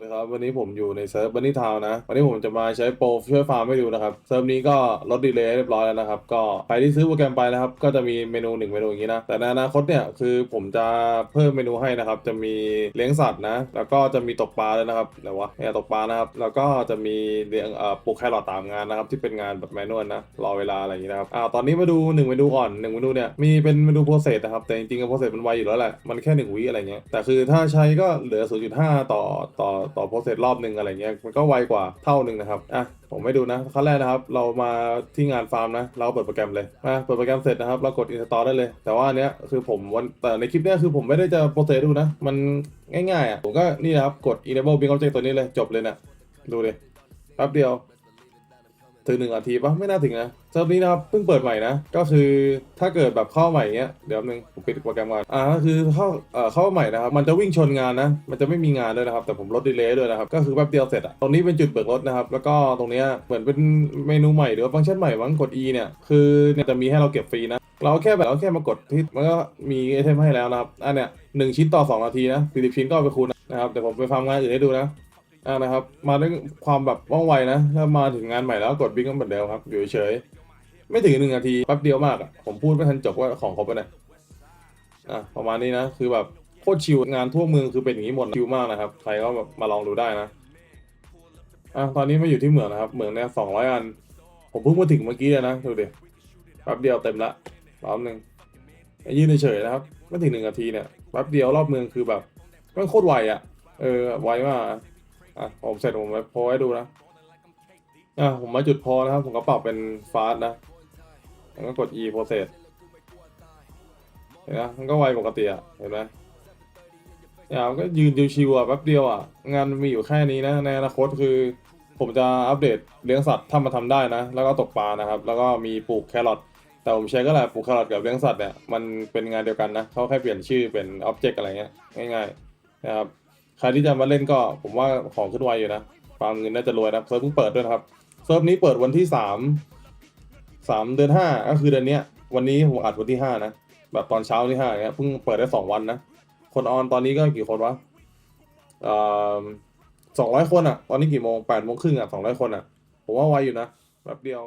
สดีครับวันนี้ผมอยู่ในเซิร์ฟบันนี่ทาวนะ วันนี้ผมจะมาใช้โปรช่วยฟาร์มให้ดูนะครับ เซิร์ฟนี้ก็ลดดีเลย์เรียบร้อยแล้วนะครับ ก็ใครที่ซื้อโปรแกรมไปนะครับ ก็จะมีเมนูหนึ่งเมนูอย่างนี้นะ แต่ในอนาคตเนี่ยคือผมจะเพิ่มเมนูให้นะครับ จะมีเลี้ยงสัตว์นะ แล้วก็จะมีตกปลาด้วยนะครับไหนวะเนี่ยตกปลานะครับ แล้วก็จะมีเลี้ยงเอ่อปลูกแครอทตามงานนะครับ ที่เป็นงานแบบแมนนวลนะ รอเวลาอะไรอย่างนี้นะครับ อ่า ตอนนี้มาดูหนึ่งเมนูก่อนหนึ่งเมนูเนี่ย มีเป็นเมนูโปรเซสนะครับ แต่จริงๆโปรเซสมันไวอยู่แล้วแหละ มันแค่หนึ่งวิอะไรเงี้ย แต่คือถ้าใช้ก็เหลือ 0.5 ต่อต่อต่อโปรเซสรอบหนึ่งอะไรเงี้ยมันก็ไวกว่าเท่าหนึ่งนะครับอะผมไม่ดูนะขั้นแรกนะครับ เรามาที่งานฟาร์มนะ เราเปิดโปรแกรมเลยมาเปิดโปรแกรมเสร็จนะครับ เรากดอินสตอลได้เลย แต่ว่าอันเนี้ยคือผมวันแต่ในคลิปเนี้ยคือผมไม่ได้จะโปรเซสดูนะ มันง่ายๆอะผมก็นี่นะครับกด enable build object ตัวนี้เลยจบเลยนะดูเลยแป๊บเดียว ถึงหนึ่งนาทีปะไม่น่าถึงนะเซิร์ฟนี้นะครับเพิ่งเปิดใหม่นะ ก็คือถ้าเกิดแบบเข้าใหม่เงี้ย เดี๋ยวนึงผมปิดโปรแกรมก่อนอ่าก็คือเข้าเอ่อเข้าใหม่นะครับ มันจะวิ่งชนงานนะ มันจะไม่มีงานด้วยนะครับ แต่ผมลดดีเลย์ด้วยนะครับ ก็คือแป๊บเดียวเสร็จอะตรงนี้เป็นจุดเบิกรถนะครับ แล้วก็ตรงเนี้ยเหมือนเป็นเมนูใหม่หรือว่าฟังก์ชันใหม่มั้งกด E เนี่ย คือเนี่ยจะมีให้เราเก็บฟรีนะ เราแค่แบบเราแค่มากดที่มันก็มีไอเทมให้แล้วนะครับ อันเนี้ยหนึ่งชิ้นต่อสองนาทีนะสี่สิบชิ้นก็เอาไปคูณนะครับ เดี๋ยวผมไปฟาร์มงานอื่นให้ดูนะ อ่านะครับ มาด้วยความแบบว่องไวนะ ถ้ามาถึงงานใหม่แล้วกดบิ๊กก็เหมือนเดิมครับ อยู่เฉยๆไม่ถึงหนึ่งนาทีแป๊บเดียวมากอะผมพูดไม่ทันจบว่าของครบไปไหนอะประมาณนี้นะ คือแบบโคตรชิวงานทั่วเมืองคือเป็นอย่างนี้หมดชิวมากนะครับ ใครก็แบบมาลองดูได้นะอะตอนนี้มาอยู่ที่เหมืองนะครับ เหมืองเนี่ยสองร้อยอัน ผมเพิ่งมาถึงเมื่อกี้เลยนะดูดิแป๊บเดียวเต็มละรอบหนึ่งยืนเฉยๆนะครับไม่ถึงหนึ่งนาทีเนี่ยแป๊บเดียวรอบเมืองคือแบบมันโคตรไวอะ เออไวมาก อะอะผมเสร็จผมไปโพสให้ดูนะอะผมมาจุดพสนะครับ ผมก็ปรับเป็นฟาสต์นะผมก็กด e process เห็นไหมมันก็ไวปกติอะเห็นไหมอย่างมันก็ยืนชิวๆอะแป๊บเดียวอะ งานมีอยู่แค่นี้นะ ในอนาคตคือ ผมจะอัปเดตเลี้ยงสัตว์ถ้ามาทำได้นะ แล้วก็ตกปลานะครับ แล้วก็มีปลูกแครอทแต่ผมใช้ก็แหละปลูกแครอทกับเลี้ยงสัตว์เนี่ยมันเป็นงานเดียวกันนะเขาแค่เปลี่ยนชื่อเป็นอ็อบเจกต์อะไรเงี้ยง่ายๆนะครับ ใครที่จะมาเล่นก็ผมว่าของขึ้นไวอยู่นะฟาร์มเงินน่าจะรวยนะเซิร์ฟเพิ่งเปิดด้วยนะครับเซิร์ฟนี้เปิดวันที่สามสามเดือนห้าก็คือเดือนเนี้ย วันนี้ผมอัดวันที่ห้านะแบบตอนเช้าที่ห้าเนี้ยเพิ่งเปิดได้สองวันนะคนออนตอนนี้ก็กี่คนวะอ่อสองร้อยคนอะ ตอนนี้กี่โมงแปดโมงครึ่งอะสองร้อยคนอะ ผมว่าไวอยู่นะแบบเดียว